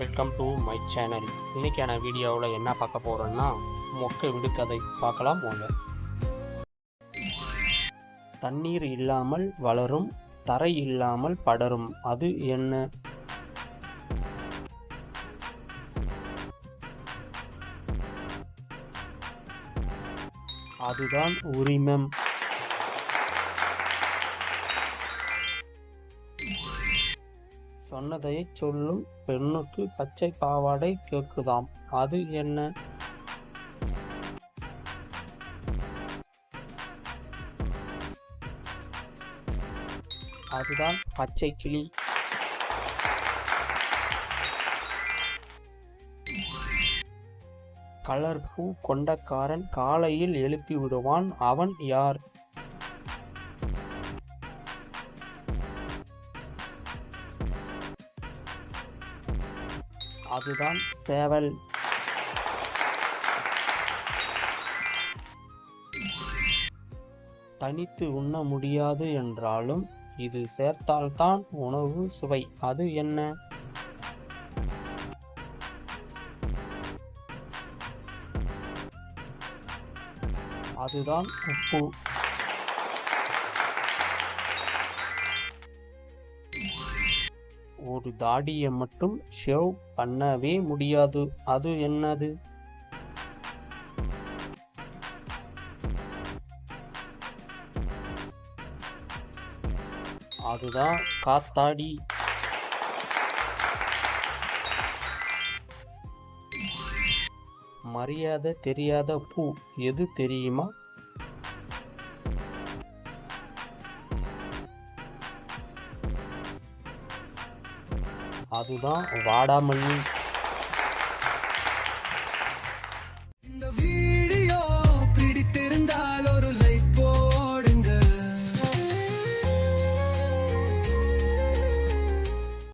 Welcome to my channel இன்னைக்கான வீடியோவில் என்ன பார்க்க போகிறோன்னா மொக்க விடுக்கதை பார்க்கலாம் போங்க தண்ணீர் இல்லாமல் வளரும் தரை இல்லாமல் படரும். அது என்ன? அதுதான் உரிமம். சொன்னதை சொல்லும் பெண்ணுக்கு பச்சை பாவாடை கேக்குதாம் அது என்ன? அதுதான் பச்சை கிளி. கலர் பூ கொண்டக்காரன் காலையில் எழுப்பி விடுவான். அவன் யார்? அதுதான் சேவல். தனித்து உண்ண முடியாது என்றாலும் இது சேர்த்தால்தான் உணவு சுவை. அது என்ன? அதுதான் உப்பு. ஒரு தாடியை மட்டும் ஷேவ் பண்ணவே முடியாது. அது என்னது? அதுதான் காத்தாடி. மரியாதை தெரியாத பூ. எது தெரியுமா? அதுதான் வாடாமல்லி